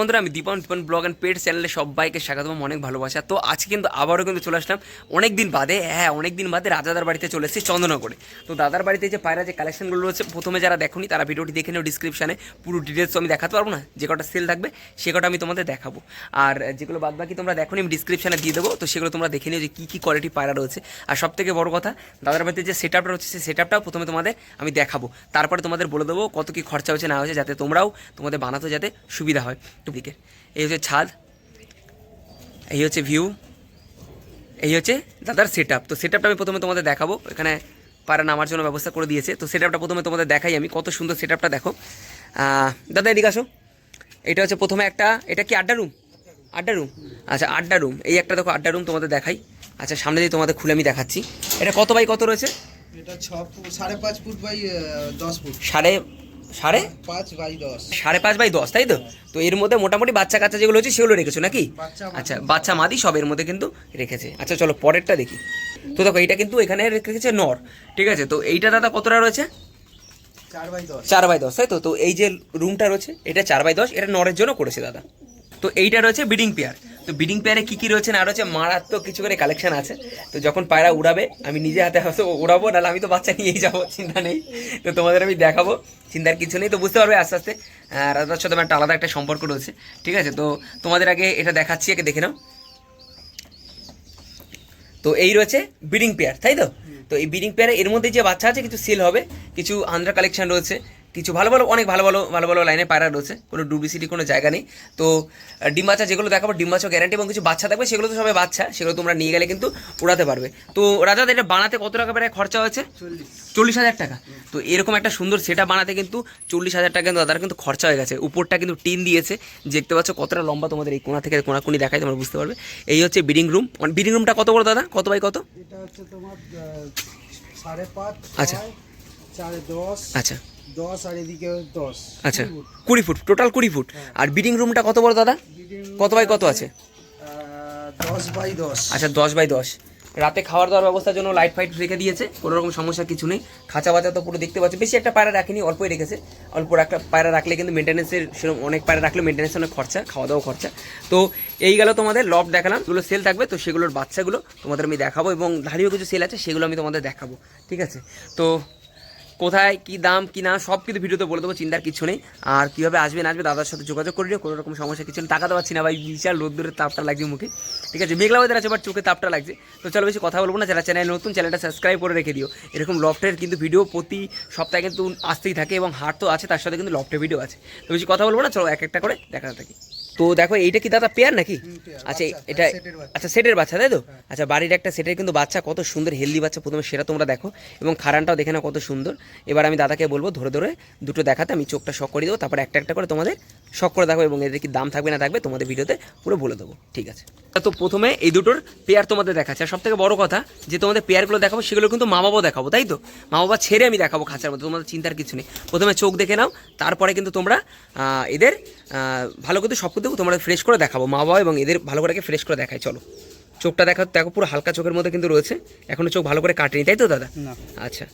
বন্ধুরা, আমি Dipan Dipan blog and paid চ্যানেলে সবাইকে স্বাগতম অনেক ভালোবাসা। তো আজকে কিন্তু আবারও কিন্তু চলে আসলাম অনেক দিন বাদে হ্যাঁ অনেক দিন বাদে রাজাদার বাড়িতে চলে এসেছি চন্দননগরে। তো দাদার বাড়িতে যে পায়রা যে কালেকশনগুলো রয়েছে, প্রথমে যারা দেখুনি, তারা ভিডিওটি দেখে নেও ডিসক্রিপশানে পুরো ডিটেলস আমি দেখাতে পারব না, যে কটা সেল থাকবে, সে কটা আমি তোমাদের দেখাবো। আর যেগুলো বাদ বাকি তোমরা দেখো আমি ডিসক্রিপশানে দিয়ে দেবো, তো সেগুলো তোমরা দেখে নিও যে কী কী কোয়ালিটি পায়রা রয়েছে। আর সব থেকে বড় কথা, দাদার বাড়িতে যে সেট আপটা রয়েছে, সেই সেট আপটাও প্রথমে তোমাদের আমি দেখাবো। তারপরে তোমাদের বলে দেবো কত কী খরচা হচ্ছে না হয়েছে, যাতে তোমরাও তোমাদের বানাতে যাতে সুবিধা হয়। দিকে। এই হচ্ছে ছাদ এই হচ্ছে ভিউ এই হচ্ছে দাদার সেট তো সেট আপটা আমি প্রথমে তোমাদের দেখাবো। এখানে পায়রা নামার জন্য ব্যবস্থা করে দিয়েছে। তো সেট প্রথমে তোমাদের দেখাই আমি। কত সুন্দর সেট আপটা দেখো। দাদা এদিকে আসো। এটা হচ্ছে প্রথমে একটা এটা কি আড্ডা রুম আড্ডা রুম আচ্ছা আড্ডা রুম এই একটা দেখো আড্ডা রুম তোমাদের দেখাই। আচ্ছা সামনে দিয়ে তোমাদের খুলে আমি দেখাচ্ছি। এটা কত বাই কত রয়েছে? এটা ছ সাড়ে পাঁচ ফুট বাই দশ ফুট। সাড়ে সাড়ে? পাঁচ বাই দশ। সাড়ে পাঁচ বাই দশ তাই তো? তো এর মধ্যে মোটামুটি বাচ্চা কাচ্চা যেগুলো হচ্ছে সেগুলো রেখেছো নাকি? আচ্ছা বাচ্চা মাদি সব এর মধ্যে কিন্তু রেখেছে। আচ্ছা চলো পরেরটা দেখি। তো দেখো এইটা কিন্তু এখানে রেখেছে নর ঠিক আছে? তো এইটা দাদা কতটা রয়েছে? চার বাই দশ। তাই তো? তো এই যে রুমটা রয়েছে এটা চার বাই দশ এটা নরের জন্য করেছে দাদা। তো এইটা রয়েছে বিডিং পেয়ার। তো বিডিং পেয়ারে কী কী রয়েছে না রয়েছে, মারাত্মক কিছু করে কালেকশন আছে। তো যখন পায়রা উড়াবে, আমি নিজে হাতে হয়তো উড়াবো, নাহলে আমি তো বাচ্চা নিয়েই যাব, চিন্তা নেই। তো তোমাদের আমি দেখাবো, চিন্তার কিছু নেই, তো বুঝতে পারবে আস্তে আস্তে। রাজার সাথে আমার একটা আলাদা একটা সম্পর্ক রয়েছে, ঠিক আছে? তো তোমাদের আগে এটা দেখাচ্ছি একে দেখে নাও। তো এই রয়েছে বিডিং পেয়ার তাই তো? তো এই বিডিং পেয়ারে এর মধ্যে যে বাচ্চা আছে, কিছু সেল হবে, কিছু আন্ডার কালেকশন রয়েছে। কিছু ভালো ভালো অনেক ভালো ভালো ভালো ভালো লাইনে পায়রা রয়েছে কোনো ডুপ্লিসিটি কোনো জায়গা নেই। তো ডিম বাচ্চা যেগুলো দেখাবো ডিম বাচ্চা গ্যারান্টি এবং কিছু বাচ্চা থাকবে সেগুলো তো সবাই বাচ্চা সেগুলো তোমরা নিয়ে গেলে কিন্তু উড়াতে পারবে। তো রাজা এটা বানাতে কত টাকা প্রায় খরচা হয়েছে? চল্লিশ। হাজার টাকা। তো এরকম একটা সুন্দর সেটা বানাতে কিন্তু চল্লিশ হাজার টাকা কিন্তু দাদার কিন্তু খরচা হয়ে গেছে। উপরটা কিন্তু টিন দিয়েছে। দেখতে পাচ্ছ কতটা লম্বা তোমাদের এই কোনা থেকে কোনাকুনি দেখায় তোমরা বুঝতে পারবে। এই হচ্ছে বিডিং রুম বিডিং রুমটা কত বড় দাদা? কত বাই কত? এটা হচ্ছে তোমার সাড়ে পাঁচ আচ্ছা। চারে দশ আচ্ছা। দশ আর এদিকে দশ। আচ্ছা কুড়ি ফুট। টোটাল কুড়ি ফুট। আর বিডিং রুমটা কত বড় দাদা? কত বাই কত আছে দশ বাই দশ। আচ্ছা দশ বাই দশ। রাতে খাওয়ার দাওয়ার ব্যবস্থার জন্য লাইট ফাইট রেখে দিয়েছে কোনো রকম সমস্যা কিছু নেই। খাঁচা বাচ্চা তো পুরো দেখতে পাচ্ছি। বেশি একটা পায়রা রাখিনি অল্পই রেখেছে। অল্প একটা পায়রা রাখলে কিন্তু মেনটেন্যান্সের সেরকম অনেক পায়রা রাখলে মেনটেন্যান্সের অনেক খরচা খাওয়া দাওয়া খরচা। তো এই গেল তোমাদের লব দেখালাম। যেগুলো সেল থাকবে তো সেগুলোর বাচ্চাগুলো তোমাদের আমি দেখাবো এবং ধারিও কিছু সেল আছে সেগুলো আমি তোমাদের দেখাবো। ঠিক আছে? তো কোথায় কি দাম, কি না, সব কিছু ভিডিওতে বলে দেবো, চিন্তার কিছু নেই। আর কীভাবে আসবে না আসবে, দাদার সাথে যোগাযোগ করে নিও, কোনো রকম সমস্যা, কিছু নেই। তাকাতে পারছি না ভাই, বিশাল রোদ্দুরের তাপটা লাগছে মুখে। ঠিক আছে, মেঘলা ওদের আছে বাট চোখে তাপটা লাগছে। তো চলো বেশি কথা বলব না, যারা চ্যানেল নতুন চ্যানেলটা সাবস্ক্রাইব করে রেখে দিও। এরকম লফটের কিন্তু ভিডিও প্রতি সপ্তাহে কিন্তু আসতেই থাকে, এবং হাট তো আছে, তার সাথে কিন্তু লফটের ভিডিও আছে। তো বেশি কথা বলব না, চলো এক একটা করে দেখাতে থাকি। তো দেখো এইটা কি দাদা পেয়ার নাকি? আচ্ছা এটা আচ্ছা সেটের বাচ্চা তাই তো? আচ্ছা বাড়ির একটা সেটের কিন্তু বাচ্চা কত সুন্দর হেলদি বাচ্চা প্রথমে সেটা তোমরা দেখো। এবং খারানটাও দেখে না কত সুন্দর। এবার আমি দাদাকে বলব ধরে ধরে দুটো দেখাতে আমি চোখটা শখ করে দেবো তারপর একটা একটা করে তোমাদের শখ করে দেখো এবং এদের কি দাম থাকবে না থাকবে তোমাদের ভিডিওতে পুরো বলে দেবো। ঠিক আছে? তো প্রথমে এই দুটোর পেয়ার তোমাদের দেখাচ্ছে। আর সব থেকে বড় কথা যে তোমাদের পেয়ারগুলো দেখাবো সেগুলো কিন্তু মা বাবাও দেখাবো তাই তো? মা বাবা ছেড়ে আমি দেখাবো খাঁচার মধ্যে তোমাদের চিন্তার কিছু নেই। প্রথমে চোখ দেখে নাও তারপরে কিন্তু তোমরা এদের ভালো করে সব কিছু তোমরা ফ্রেশ করে দেখাবো মা বাবা এবং এদের ভালো করে ফ্রেশ করে দেখায় চলো। চোখটা দেখা দেখো পুরো হালকা চোখের মধ্যে কিন্তু রয়েছে। এখনও চোখ ভালো করে কাটেনি তাই তো দাদা? আচ্ছা।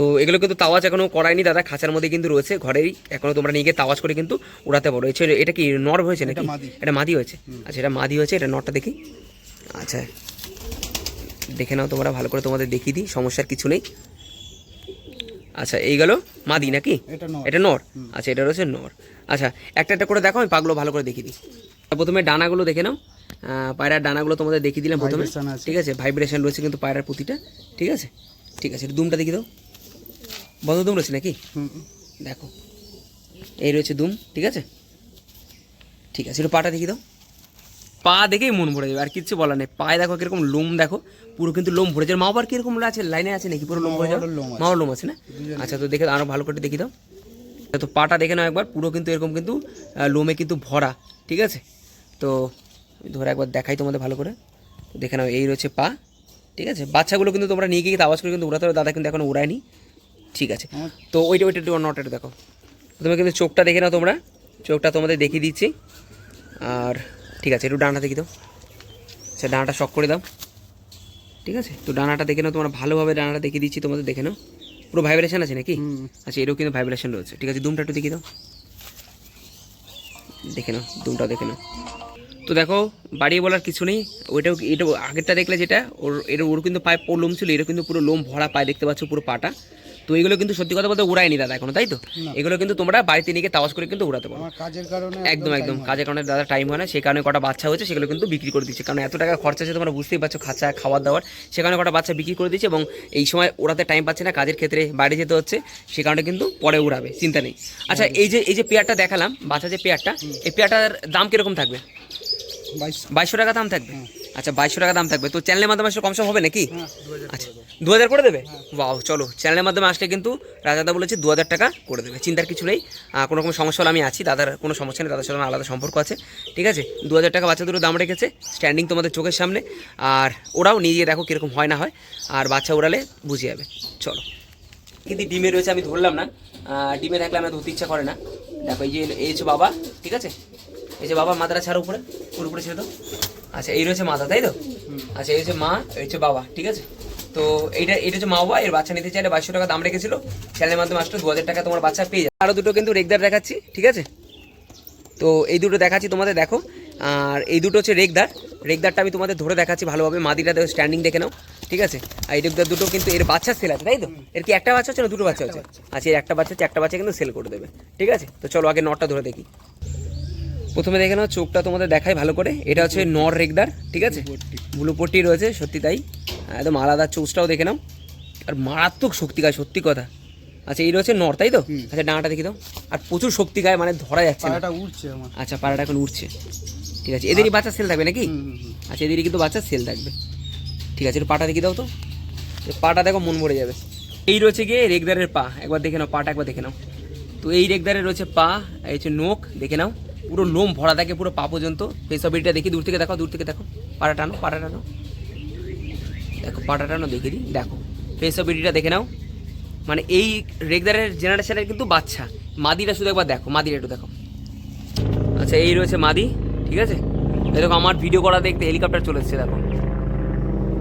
তো এগুলো কিন্তু তাওয়াজ এখনও করায়নি দাদা খাঁচার মধ্যে কিন্তু রয়েছে ঘরেই এখনও তোমরা নিয়ে গিয়ে তাওয়াজ করে কিন্তু উড়াতে পারো। এটা কি নর হয়েছে নাকি? এটা মাদি হয়েছে? আচ্ছা এটা মাদি হয়েছে এটা নরটা দেখি। আচ্ছা দেখে নাও তোমরা ভালো করে তোমাদের দেখিয়ে দিই সমস্যার কিছু নেই। আচ্ছা এই গেল মাদি নাকি? এটা নর। আচ্ছা এটা রয়েছে নর। আচ্ছা একটা একটা করে দেখো আমি পাগলো ভালো করে দেখিয়ে দিই। প্রথমে ডানাগুলো দেখে নাও। পায়রার ডানাগুলো তোমাদের দেখিয়ে দিলাম প্রথমে। ঠিক আছে ভাইব্রেশন রয়েছে কিন্তু পায়রার প্রতিটা। ঠিক আছে? ঠিক আছে দুমটা দেখিয়ে দাও। বন্ধ দুম রয়েছে নাকি? দেখো। এই রয়েছে দুম ঠিক আছে? ঠিক আছে একটু পাটা দেখিয়ে দাও। পা দেখেই মন ভরে যাবে আর কিচ্ছু বলার নেই। পায়ে দেখো কীরকম লোম দেখো। পুরো কিন্তু লোম ভরে যাবে। মা বাবার কীরকম আছে? লাইনে আছে নাকি? পুরো লোম ভরে যাবে? মা লোম আছে। মাও লোম আছে না? আচ্ছা তো দেখে আরও ভালো করে দেখি দাও। তো পাটা দেখে নাও একবার। পুরো কিন্তু এরকম কিন্তু লোমে কিন্তু ভরা ঠিক আছে? তো ধরে একবার দেখাই তোমাদের ভালো করে। দেখে নাও এই রয়েছে পা ঠিক আছে? বাচ্চাগুলো কিন্তু তোমরা নিয়ে গিয়ে আওয়াজ করে কিন্তু উড়াতে দাদা কিন্তু এখনও উড়ায়নি ঠিক আছে। তো ওইটা ওইটা একটু নটা একটু দেখো। প্রথমে কিন্তু চোখটা দেখে নাও তোমরা। চোখটা তোমাদের দেখিয়ে দিচ্ছি। আর ঠিক আছে একটু ডানাটা দেখি দাও। আচ্ছা ডানাটা শক করে দাও। ঠিক আছে? তো ডানাটা দেখে নাও তোমরা ভালোভাবে ডানাটা দেখিয়ে দিচ্ছি তোমাদের দেখে নাও। পুরো ভাইব্রেশন আছে নাকি? আচ্ছা এরও কিন্তু ভাইব্রেশন রয়েছে। ঠিক আছে দুমটা একটু দেখিয়ে দাও। দেখে নাও দুমটাও দেখে নাও। তো দেখো বাড়িয়ে বলার কিছু নেই। ওইটাও এটা আগেরটা দেখলে যেটা ওর এর ওর কিন্তু পায়ে লোম ছিল এটা কিন্তু পুরো লোম ভরা পায়ে দেখতে পাচ্ছ পুরো পাটা। তো এগুলো কিন্তু সত্যি কথা বলতে উড়ায়নি দাদা এখনও তাই তো? এগুলো কিন্তু তোমরা বাড়িতে নিয়ে তাওয়াজ করে কিন্তু উড়াতে পারো। কাজের কারণে একদম একদম। কাজের কারণে দাদা টাইম হয় না সেই কারণে কটা বাচ্চা হয়েছে সেগুলো কিন্তু বিক্রি করে দিচ্ছে। কারণ এত টাকা খরচা আছে তোমরা বুঝতেই পারছ খাঁচা খাবার দাবার সে কারণে কটা বাচ্চা বিক্রি করে দিচ্ছে এবং এই সময় ওড়াতে টাইম পাচ্ছে না কাজের ক্ষেত্রে বাইরে যেতে হচ্ছে সে কারণে কিন্তু পরে উড়াবে চিন্তা নেই। আচ্ছা এই যে এই যে পেয়ারটা দেখালাম বাচ্চা যে পেয়ারটা এই পেয়ারটার দাম কীরকম থাকবে? বাইশ বাইশশো টাকা দাম থাকবে? আচ্ছা বাইশশো টাকা দাম থাকবে। তো চ্যানেলের মাধ্যমে আসলে কম সম হবে নাকি? হ্যাঁ আচ্ছা দু হাজার করে দেবে? বাও চলো চ্যানেলের মাধ্যমে আসলে কিন্তু রাজাদা বলেছে দু হাজার টাকা করে দেবে। চিন্তার কিছু নেই। কোনো রকম সমস্যা হলে আমি আছি দাদার কোনো সমস্যা নেই দাদার সাথে আমার আলাদা সম্পর্ক আছে। ঠিক আছে? দু হাজার টাকা বাচ্চা দুটো দাম রেখেছে স্ট্যান্ডিং তোমাদের চোখের সামনে। আর ওরাও নিয়ে গিয়ে দেখো কীরকম হয় না হয়। আর বাচ্চা ওড়ালে বুঝে যাবে। চলো। কিন্তু ডিমে রয়েছে আমি ধরলাম না। ডিমে থাকলে আমার ধরতে ইচ্ছা করে না। দেখো এই যে এই হচ্ছে বাবা ঠিক আছে? এই যে বাবা মাথাটা ছাড়ো উপরে ওর উপরে ছেড়ে দাও। আচ্ছা এই রয়েছে মাথা তাই তো? আচ্ছা এই হচ্ছে মা এই হচ্ছে বাবা ঠিক আছে? তো এইটা এটা হচ্ছে মা বাবা এর বাচ্চা নিতে চাইলে বাইশশো টাকা দাম রেখেছিল। চ্যানেলের মাধ্যমে আসলে দু হাজার টাকা তোমার বাচ্চা পেয়ে যাবে। আরও দুটো কিন্তু রেগদার দেখাচ্ছি ঠিক আছে? তো এই দুটো দেখাচ্ছি তোমাদের দেখো। আর এই দুটো হচ্ছে রেগদার। রেগদারটা আমি তোমাদের ধরে দেখাচ্ছি ভালোভাবে। মাদিটা দেখো স্ট্যান্ডিং দেখে নাও ঠিক আছে? আর এই রেগদার দুটো কিন্তু এর বাচ্চা সেল আছে তাই তো? এর কি একটা বাচ্চা হচ্ছে না দুটো বাচ্চা হচ্ছে? আচ্ছা এর একটা বাচ্চা হচ্ছে একটা বাচ্চা কিন্তু সেল করে দেবে ঠিক আছে? তো চলো আগে নটটা ধরে দেখি। প্রথমে দেখে নাও চোখটা তোমাদের দেখাই ভালো করে। এটা হচ্ছে নর রেগদার ঠিক আছে? ব্লু পট্টি রয়েছে সত্যি তাই। একদম আলাদা চোচটাও দেখে নাও। আর মারাত্মক শক্তি গায় সত্যি কথা। আচ্ছা এই রয়েছে নর তাই তো? আচ্ছা ডানাটা দেখি দাও। আর প্রচুর শক্তি গায় মানে ধরা যাচ্ছে না। উঠছে আচ্ছা পাড়াটা এখন উঠছে ঠিক আছে এদেরই বাচ্চা সেল থাকবে নাকি। আচ্ছা এদেরই কিন্তু বাচ্চা সেল থাকবে। ঠিক আছে পাটা দেখি দাও তো। পাটা দেখো মন ভরে যাবে। এই রয়েছে গিয়ে রেগদারের পা। একবার দেখে নাও পাটা একবার দেখে নাও। তো এই রেগদারের রয়েছে পা এই হচ্ছে নোক দেখে নাও। পুরো লোম ভরা থাকে, পুরো পা পর্যন্ত। পেশাবিটা দেখি, দূর থেকে দেখো, দূর থেকে দেখো। পাটা টানো পাটা টানো। দেখো, পাটা টানো, দেখে দিই। দেখো পেশাবিটা দেখে নাও। মানে এই রেগদারের জেনারেশনের কিন্তু বাচ্চা। মাদিটা শুধু একবার দেখো, মাদিটা একটু দেখো। আচ্ছা এই রয়েছে মাদি, ঠিক আছে? এই দেখো, আমার ভিডিও করা দেখতে হেলিকপ্টার চলে এসেছে, দেখো।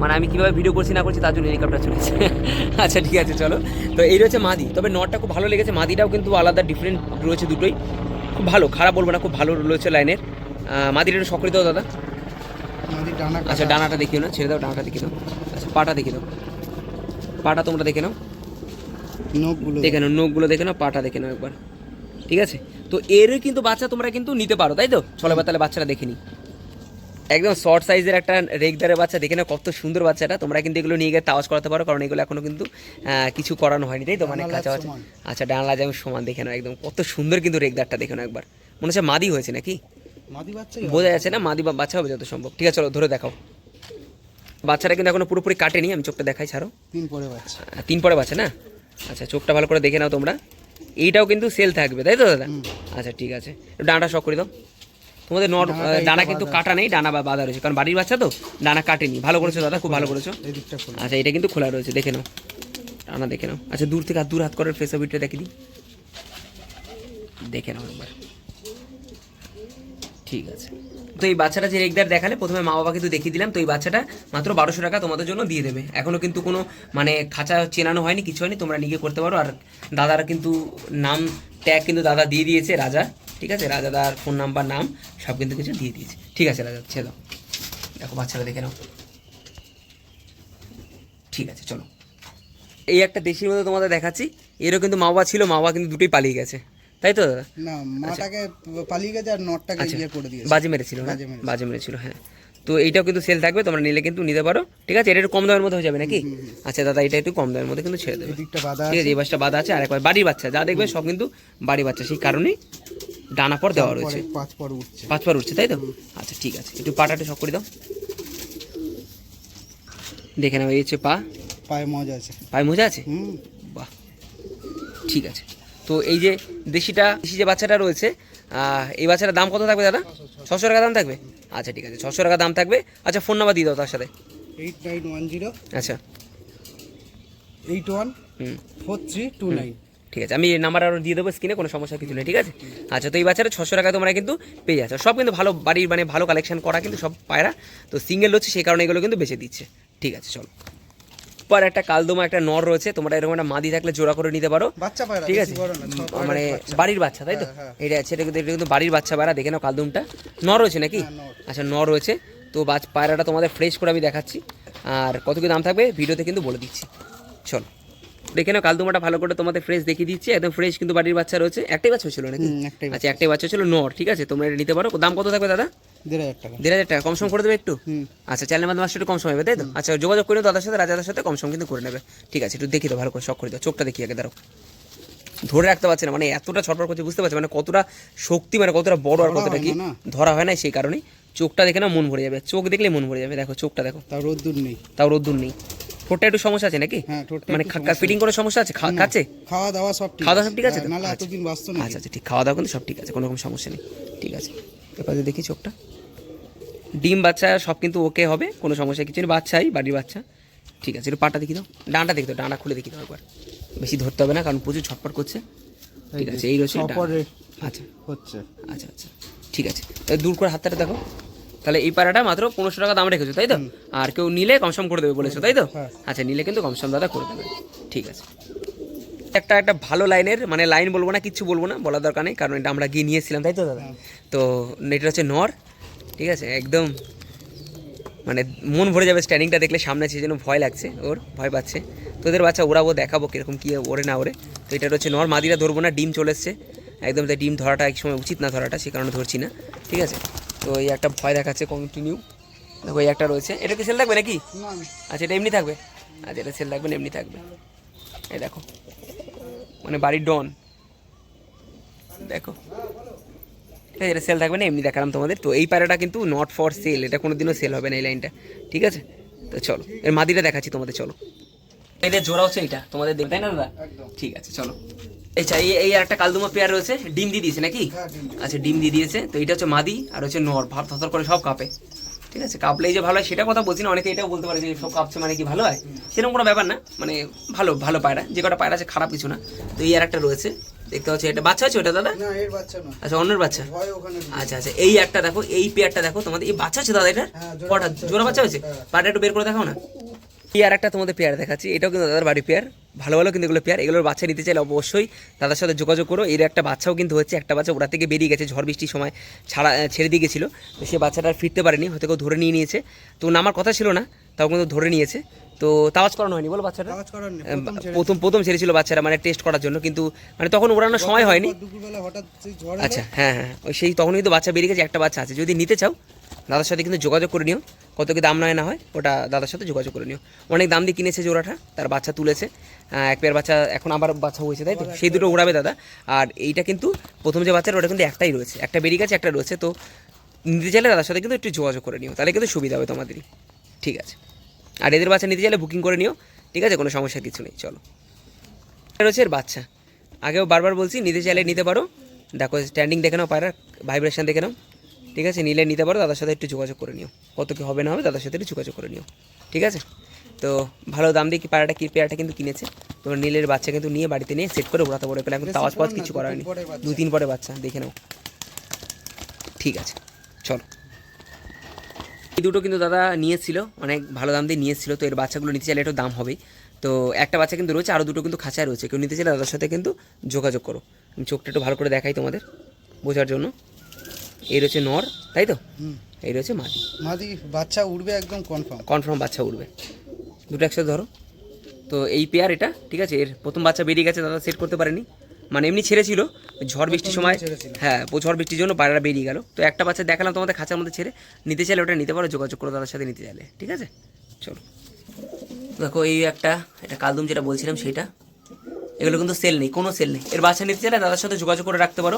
মানে আমি কীভাবে ভিডিও করছি, না করছি, তার জন্য হেলিকপ্টার চলেছে আচ্ছা ঠিক আছে, চলো। তো এই রয়েছে মাদি। তবে নটটা খুব ভালো লেগেছে। মাদিটাও কিন্তু আলাদা ডিফারেন্ট রয়েছে দুটোই। খুব ভালো খারাপ বলব না খুব ভালো রয়েছে লাইনের। মাদির একটু সক্রিয় দাও দাদা। আচ্ছা ডানাটা দেখিও না ছেড়ে দাও ডানাটা দেখিয়ে দাও। আচ্ছা পাটা দেখে দাও। পাটা তোমরা দেখে নাও। নখগুলো দেখে নাও নখগুলো দেখে নাও পাটা দেখে নাও একবার। ঠিক আছে? তো এরই কিন্তু বাচ্চা তোমরা কিন্তু নিতে পারো তাই তো? চলো এবার তাহলে বাচ্চাটা দেখে নি একদম শর্ট সাইজের একটা রেগদারের বাচ্চা। দেখে নাও কত সুন্দর বাচ্চাটা। তোমরা কিন্তু এগুলো নিয়ে গিয়ে তাওয়াজ করাতে পারো কারণ এগুলো এখনও কিন্তু কিছু করানো হয়নি তাই তো? মানে কাঁচা সমান। আচ্ছা ডানা যেমন সমান দেখে নাও একদম কত সুন্দর কিন্তু রেগদারটা দেখে নাও একবার। মনে হচ্ছে মাদি হয়েছে নাকি? বোঝা যাচ্ছে না মাদি বাচ্চা হবে যত সম্ভব। ঠিক আছে চলো ধরে দেখাও। বাচ্চাটা কিন্তু এখনও পুরোপুরি কাটেনি আমি চোখটা দেখাই ছাড়ো। তিন পরে বাচ্চা। তিন পরে বাচ্চা না? আচ্ছা চোখটা ভালো করে দেখে নাও তোমরা। এইটাও কিন্তু সেল থাকবে তাই তো দাদা? আচ্ছা ঠিক আছে। ডানাটা শখ করে দাও। তোমাদের নর ডানা কিন্তু কাটা নেই ডানা বা বাঁধা রয়েছে। কারণ বাড়ির বাচ্চা তো ডানা কাটেনি। ভালো করেছ দাদা খুব ভালো করেছ। আচ্ছা এটা কিন্তু খোলা রয়েছে দেখে নাও। ডানা দেখে নাও। আচ্ছা দূর থেকে দূর হাত করে ফেস বিটটা দেখে দিই। দেখে নাও একবার। ঠিক আছে। তো এই বাচ্চাটা যে রেগদার দেখালে প্রথমে মা বাবাকে কিন্তু দেখিয়ে দিলাম। তো এই বাচ্চাটা মাত্র বারোশো টাকা তোমাদের জন্য দিয়ে দেবে। এখনও কিন্তু কোনো মানে খাঁচা চেনানো হয়নি কিছু হয়নি। তোমরা নিজে করতে পারো। আর দাদারা কিন্তু নাম ট্যাগ কিন্তু দাদা দিয়ে দিয়েছে রাজা। ঠিক আছে? রাজাদার ফোন নাম্বার নাম সব কিন্তু কিছু দিয়ে দিয়েছে। ঠিক আছে রাজা ছেড়ে দেখো বাচ্চাটা দেখে নাও। ঠিক আছে চলো। এই একটা দেশির মধ্যে তোমাদের দেখাচ্ছি। এরও কিন্তু মা বাবা ছিল মা বাবা কিন্তু দুটোই পালিয়ে গেছে। তাই তো দাদা? না মাটাকে পালিয়ে গেছে আর নটটাকে আচ্ছা ইয়ে করে দিয়েছে। বাজি মেরেছিল না? বাজি মেরেছে। মেরেছিল হ্যাঁ। তো এইটাও কিন্তু সেল থাকবে তোমরা নিলে কিন্তু নিতে পারো। ঠিক আছে? এটা একটু কম দামের মধ্যে হয়ে যাবে নাকি? আচ্ছা দাদা এটা একটু কম দামের মধ্যে কিন্তু ছেড়ে দেবে। ঠিক আছে এই বাসটা বাঁধা আছে আর একবার বাড়ির বাচ্চা। যা দেখবে সব কিন্তু বাড়ির বাচ্চা সেই কারণেই ডানা পর দেওয়া রয়েছে। পাঁচ পর উঠছে। পাঁচ পার উঠছে তাই তো? আচ্ছা ঠিক আছে। একটু পাটা একটু শখ করে দাও। দেখে নাও এই হচ্ছে পা। পায়ে মজা আছে। পায়ে মোজা আছে? হুম। বাহ ঠিক আছে। তো এই যে দেশিটা দেশি যে বাচ্চাটা রয়েছে এই বাচ্চাটার দাম কত থাকবে দাদা? ছশো টাকা দাম থাকবে? আচ্ছা ঠিক আছে। ছশো টাকা দাম থাকবে। আচ্ছা ফোন নাম্বার দিয়ে দাও তার সাথে। এইট নাইন ওয়ান জিরো আচ্ছা। Eight one four three two nine. ঠিক আছে আমি এই নাম্বার আরও দিয়ে দেবো স্ক্রিনে কোনো সমস্যা কিছু নেই ঠিক আছে? আচ্ছা তো এই বাচ্চাটা ছশো টাকা তোমরা কিন্তু পেয়ে যাচ্ছ। সব কিন্তু ভালো বাড়ির মানে ভালো কালেকশন করা কিন্তু সব পায়রা। তো সিঙ্গেল হচ্ছে সেই কারণে এগুলো কিন্তু বেঁচে দিচ্ছে। ঠিক আছে চলো। সুপার একটা কালদমা একটা নর রয়েছে তোমরা এরকম একটা মাদি থাকলে জোড়া করে নিতে পারো। ঠিক আছে? মানে বাড়ির বাচ্চা। তাই তো? হ্যাঁ, হ্যাঁ। এটা আছে এটা কিন্তু এটা কিন্তু বাড়ির বাচ্চা পায়রা দেখে নাও কালদমটা। নর রয়েছে নাকি? হ্যাঁ, আচ্ছা নর রয়েছে। তো বাচ পায়রাটা তোমাদের ফ্রেশ করে আমি দেখাচ্ছি। আর কত কি দাম থাকবে? ভিডিওতে কিন্তু বলে দিচ্ছি। চলো। দেখে নাও কালদমাটা ভালো করে তোমাদের ফ্রেশ দেখিয়ে দিচ্ছি। একদম ফ্রেশ কিন্তু বাড়ির বাচ্চা রয়েছে। একটাই বাচ্চা ছিল নাকি? আচ্ছা একটাই বাচ্চা ছিল নর ঠিক আছে? তোমরা এটা নিতে পারো। দাম কত থাকবে দাদা? দেড় হাজার টাকা। দেড় হাজার টাকা। কম সম করে দেবে একটু? আচ্ছা চ্যানেলের মাধ্যমে আসলে একটু কম সময় হবে তাই তো? আচ্ছা যোগাযোগ করে দাদার সাথে রাজাদার সাথে কম সম কিন্তু করে নেবে। ঠিক আছে একটু দেখি দাও ভালো করে শখ করে দাও। চোখটা দেখি আগে দাঁড়াও। ধরে রাখতে পারছে না মানে এতটা ছটফট করছে বুঝতে পারছে মানে কতটা শক্তি মানে কতটা বড় আর কতটা কি। ধরা হয় না সেই কারণেই। চোখটা দেখে না মন ভরে যাবে। চোখ দেখলে মন ভরে যাবে দেখো চোখটা দেখো। তাও রোদ্দুর নেই। তাও রোদ্দুর নেই। ঠোঁটটা একটু সমস্যা আছে নাকি? হ্যাঁ মানে ফিটিং করে সমস্যা আছে? খাচ্ছে খাওয়া দাওয়া সব খাওয়া দাওয়া সব ঠিক আছে নাহলে আচ্ছা। এতদিন বাঁচতো না। আচ্ছা আচ্ছা ঠিক। খাওয়া দাওয়া কিন্তু সব ঠিক আছে কোনো রকম সমস্যা নেই। ঠিক আছে। এবারে দেখি চোখটা। ডিম বাচ্চা সব কিন্তু ওকে হবে কোনো সমস্যা কিছু নেই। বাচ্চাই বাড়ির বাচ্চা। ঠিক আছে একটু পাটা দেখি দাও। ডাঁটা দেখি দাও ডাঁটা খুলে দেখি দাও একবার। বেশি ধরতে হবে না কারণ প্রচুর ছটপট করছে। ঠিক আছে এই রয়েছে। আচ্ছা। হচ্ছে। আচ্ছা আচ্ছা। ঠিক আছে। দূর করে হাতটা দেখো। তাহলে এই পাড়াটা মাত্র পনেরোশো টাকা দাম রেখেছো তাই তো? আর কেউ নিলে কমসম করে দেবে বলেছ তাই তো? হ্যাঁ। আচ্ছা নিলে কিন্তু কমসম দাদা করে দেবে। ঠিক আছে। একটা একটা ভালো লাইনের মানে লাইন বলব না কিচ্ছু বলব না বলার দরকার নেই কারণ এটা আমরা গিয়ে নিয়েছিলাম তাই তো দাদা? তো এটা হচ্ছে নর ঠিক আছে? একদম মানে মন ভরে যাবে স্ট্যান্ডিংটা দেখলে সামনে আছে যেন ভয় লাগছে ওর ভয় পাচ্ছে। তোদের বাচ্চা ওরাবো দেখাবো কীরকম কী ওরে না ওরে। তো এটা হচ্ছে নর মাদিরা ধরবো না ডিম চলে এসছে। একদম তাই ডিম ধরাটা এক সময় উচিত না ধরাটা সে কারণে ধরছি না। ঠিক আছে? তো এই একটা ভয় দেখাচ্ছে কন্টিনিউ দেখো এই একটা রয়েছে। এটা কি সেল থাকবে নাকি? আচ্ছা এটা এমনি থাকবে? আচ্ছা এটা সেল থাকবে না এমনি থাকবে। এই দেখো মানে বাড়ির ডন। দেখো ঠিক আছে এটা সেল থাকবে না এমনি দেখালাম তোমাদের। তো এই প্যারাটা কিন্তু নট ফর সেল এটা কোনো দিনও সেল হবে না এই লাইনটা ঠিক আছে? তো চলো এর মাদিটা দেখাচ্ছি তোমাদের চলো। এদের জোড়া হচ্ছে এটা তোমাদের দেখবে? তাই না দাদা? ঠিক আছে চলো। এই চাই এই আর একটা কালদুমা পেয়ার রয়েছে ডিম দিয়ে দিয়েছে নাকি? হ্যাঁ, আচ্ছা ডিম দিয়ে দিয়েছে। তো এটা হচ্ছে মাদি আর হচ্ছে নর ভাব থর করে সব কাঁপে। ঠিক আছে কাঁপলেই যে ভালো হয় সেটা কথা বলছি না অনেকে এটাও বলতে পারে যে সব কাঁপছে মানে কি ভালো হয়। সেরকম কোনো ব্যাপার না মানে ভালো ভালো পায়রা যে কটা পায়রা আছে খারাপ কিছু না। তো এই আর একটা রয়েছে দেখতে পাচ্ছি এটা বাচ্চা আছে ওটা দাদা? আচ্ছা অন্যের বাচ্চা। আচ্ছা আচ্ছা এই একটা দেখো এই পেয়ারটা দেখো তোমাদের এই বাচ্চা আছে দাদা এটা হ্যাঁ, জোড়া কটা বাচ্চা জোড়া বাচ্চা হয়েছে। হ্যাঁ। পাটা একটু বের করে দেখাও না। আর একটা তোমাদের পেয়ার দেখাচ্ছি। এটাও কিন্তু দাদার বাড়ি পেয়ার। ভালো ভালো কিন্তু এগুলো পেয়ার। এগুলোর বাচ্চা নিতে চাইলে অবশ্যই দাদার সাথে যোগাযোগ করো। এর একটা বাচ্চাও কিন্তু হচ্ছে একটা বাচ্চা ওরা থেকে বেরিয়ে গেছে ঝড় বৃষ্টির সময় ছাড়া ছেড়ে দিয়ে গেছিল। তো সে বাচ্চাটা আর ফিরতে পারেনি হয়তো কেউ ধরে নিয়ে নিয়েছে। তো নামার কথা ছিল না তাও কিন্তু ধরে নিয়েছে। তো তাওয়াজ করানো হয়নি বলো বাচ্চাটা? প্রথম ছেড়ে প্রথম ছেড়েছিল বাচ্চারা মানে টেস্ট করার জন্য। কিন্তু মানে তখন ওড়ানোর সময় হয়নি। আচ্ছা হ্যাঁ হ্যাঁ ওই সেই তখন কিন্তু বাচ্চা বেরিয়ে গেছে একটা বাচ্চা আছে। যদি নিতে চাও দাদার সাথে কিন্তু যোগাযোগ করে নিও। কত কি দাম নয় না হয় ওটা দাদার সাথে যোগাযোগ করে নিও। অনেক দাম দিয়ে কিনেছে জোড়াটা তার বাচ্চা তুলেছে। এক পেয়ার বাচ্চা এখন আবার বাচ্চা হয়েছে তাই তো? সেই দুটো উড়াবে দাদা। আর এইটা কিন্তু প্রথম যে বাচ্চাটা ওটা কিন্তু একটাই রয়েছে। একটা বেরিয়ে গেছে একটা রয়েছে। তো নিতে চাইলে দাদার সাথে কিন্তু একটু যোগাযোগ করে নিও। তাহলে কিন্তু সুবিধা হবে তোমাদেরই। ঠিক আছে। আর এদের বাচ্চা নিতে চাইলে বুকিং করে নিও। ঠিক আছে কোনো সমস্যা কিছু নেই চলো। এটা রয়েছে এর বাচ্চা। আগেও বারবার বলছি নিতে চাইলে নিতে পারো। দেখো স্ট্যান্ডিং দেখে নাও পায়রা ভাইব্রেশন দেখে নাও। ঠিক আছে? নিলে নিতে পারো দাদার সাথে একটু যোগাযোগ করে নিও। কত কি হবে না হবে দাদার সাথে একটু যোগাযোগ করে নিও। ঠিক আছে? তো ভালো দাম দিয়ে কি পায়রাটা কি পেয়ারটা কিন্তু কিনেছে। তোমার নীলের বাচ্চা কিন্তু নিয়ে বাড়িতে নিয়ে সেট করে ওড়াতে পড়ে পেলে এখন তাওয়াজ পাওয়াজ কিছু করা হয়নি দু তিন পরে বাচ্চা। দেখে নাও। ঠিক আছে চলো। এই দুটো কিন্তু দাদা নিয়েছিল অনেক ভালো দাম দিয়ে নিয়েছিল। তো এর বাচ্চাগুলো নিতে চাইলে একটু দাম হবে তো একটা বাচ্চা কিন্তু রয়েছে আরও দুটো কিন্তু খাঁচায় রয়েছে। কেউ নিতে চাইলে দাদার সাথে কিন্তু যোগাযোগ করো। আমি চোখটা একটু ভালো করে দেখাই তোমাদের বোঝার জন্য। এই রয়েছে নর তাই তো? এই রয়েছে মাদি। মাদি বাচ্চা উঠবে একদম কনফার্ম কনফার্ম বাচ্চা উঠবে দুটো একসাথে ধরো। তো এই পেয়ার এটা ঠিক আছে? এর প্রথম বাচ্চা বেরিয়ে গেছে দাদা সেট করতে পারেনি। মানে এমনি ছেড়েছিল ঝড় বৃষ্টির সময়। হ্যাঁ ও ঝড় বৃষ্টির জন্য পায়রাটা বেরিয়ে গেল। তো একটা বাচ্চা দেখালাম তোমাদের খাঁচার মধ্যে ছেড়ে। নিতে চাইলে ওটা নিতে পারো যোগাযোগ করো দাদার সাথে নিতে চাইলে। ঠিক আছে? চলো। দেখো এই একটা এটা কালদুম যেটা বলছিলাম সেইটা এগুলো কিন্তু সেল নেই কোনো সেল নেই। এর বাচ্চা নিতে চাইলে দাদার সাথে যোগাযোগ করে রাখতে পারো।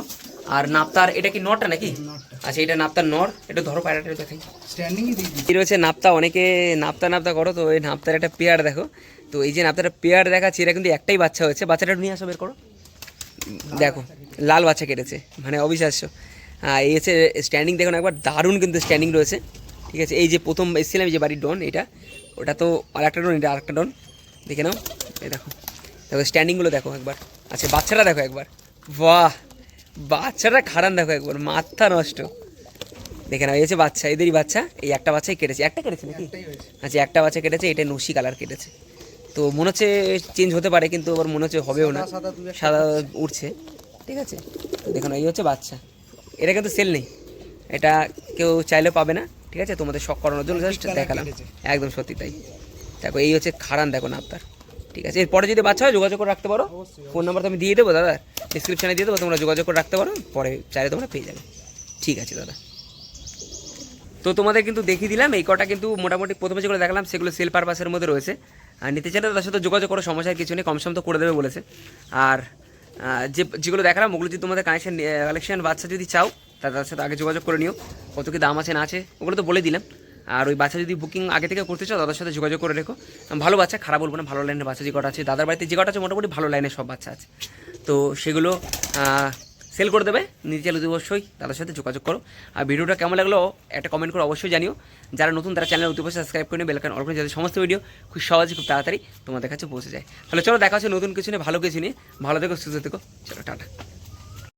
আর নাপ্তার এটা কি নটটা নাকি? আচ্ছা এটা নাপ্তার নর এটা ধরো পায়রাটা দেখাই। স্ট্যান্ডিংই রয়েছে নাপ্তা অনেকে নাপ্তা নাপ্তা করো তো এই নাপ্তার একটা পেয়ার দেখো। তো এই যে নাপ্তার পেয়ার দেখাচ্ছি এটা কিন্তু একটাই বাচ্চা হয়েছে। বাচ্চাটা নিয়ে আসো বের করো। দেখো লাল বাচ্চা কেটেছে মানে অবিশ্বাস্য। এই হচ্ছে স্ট্যান্ডিং দেখুন একবার দারুণ কিন্তু স্ট্যান্ডিং রয়েছে। ঠিক আছে এই যে প্রথম এসেছিলাম এই যে বাড়ির ডন এটা। ওটা তো আর একটা ডন এটা আর একটা ডন দেখে নাও এই দেখো। দেখো স্ট্যান্ডিংগুলো দেখো একবার। আচ্ছা বাচ্চাটা দেখো একবার। বাহ! বাচ্চাটা খারান দেখো একবার মাথা নষ্ট। দেখে না এই হচ্ছে বাচ্চা এদেরই বাচ্চা এই একটা বাচ্চাই কেটেছে। একটা কেটেছে নাকি? হয়েছে আচ্ছা একটা বাচ্চা কেটেছে এটা নসি কালার কেটেছে। তো মনে হচ্ছে চেঞ্জ হতে পারে কিন্তু আবার মনে হচ্ছে হবেও না। সাদা উঠছে। ঠিক আছে? তো দেখুন এই হচ্ছে বাচ্চা। এটা কিন্তু সেল নেই। এটা কেউ চাইলেও পাবে না। ঠিক আছে? তোমাদের শখ করানোর জন্য জাস্ট দেখালাম। একদম সত্যি তাই। দেখো এই হচ্ছে খারান দেখো না আপনার। ঠিক আছে। এরপরে যদি বাচ্চা হয় যোগাযোগ করে রাখতে পারো। ফোন নাম্বার তো আমি দিয়ে দেবো দাদা। ডিসক্রিপশানে দিয়ে দেবো তোমরা যোগাযোগ করে রাখতে পারো। পরে চাইলে তোমরা পেয়ে যাবে। ঠিক আছে দাদা। তো তোমাদের কিন্তু দেখিয়ে দিলাম এই কটা কিন্তু মোটামুটি প্রথমে যেগুলো দেখালাম সেগুলো সেল পারপাসের মধ্যে রয়েছে। আর নিতে চাইলে তাদের সাথে যোগাযোগ করো সমস্যার কিছু নেই কম সম তো করে দেবে বলেছে। আর যে যেগুলো দেখালাম ওগুলো যদি তোমাদের কানেকশন কালেকশন বাচ্চা যদি চাও তা তার সাথে আগে যোগাযোগ করে নিও। কত কি দাম আছে না আছে ওগুলো তো বলে দিলাম। আর ওই বাচ্চা যদি বুকিং আগে থেকে করতে চাও, দাদার সাথে যোগাযোগ করে রেখো। ভালো বাচ্চা, খারাপ বলব না, ভালো লাইনের বাচ্চা যে কটা আছে, দাদার বাড়িতে যে কটা আছে মোটামুটি ভালো লাইনের সব বাচ্চা আছে। তো সেগুলো সেল করে দেবে, নিজে চাইলে অবশ্যই তাদের সাথে যোগাযোগ করো। আর ভিডিওটা কেমন লাগল, একটা কমেন্ট করে অবশ্যই জানিও। যারা নতুন, তারা চ্যানেল অতি সাবস্ক্রাইব করে বেলকান অল করে সমস্ত ভিডিও খুব সহজে, খুব তাড়াতাড়ি তোমাদের কাছে পৌঁছে যায়। তাহলে চলো দেখা হচ্ছে নতুন কিছু নিয়ে, ভালো কিছু নিয়ে। ভালো থেকো, সুস্থ থেকো। চলো, টাটা।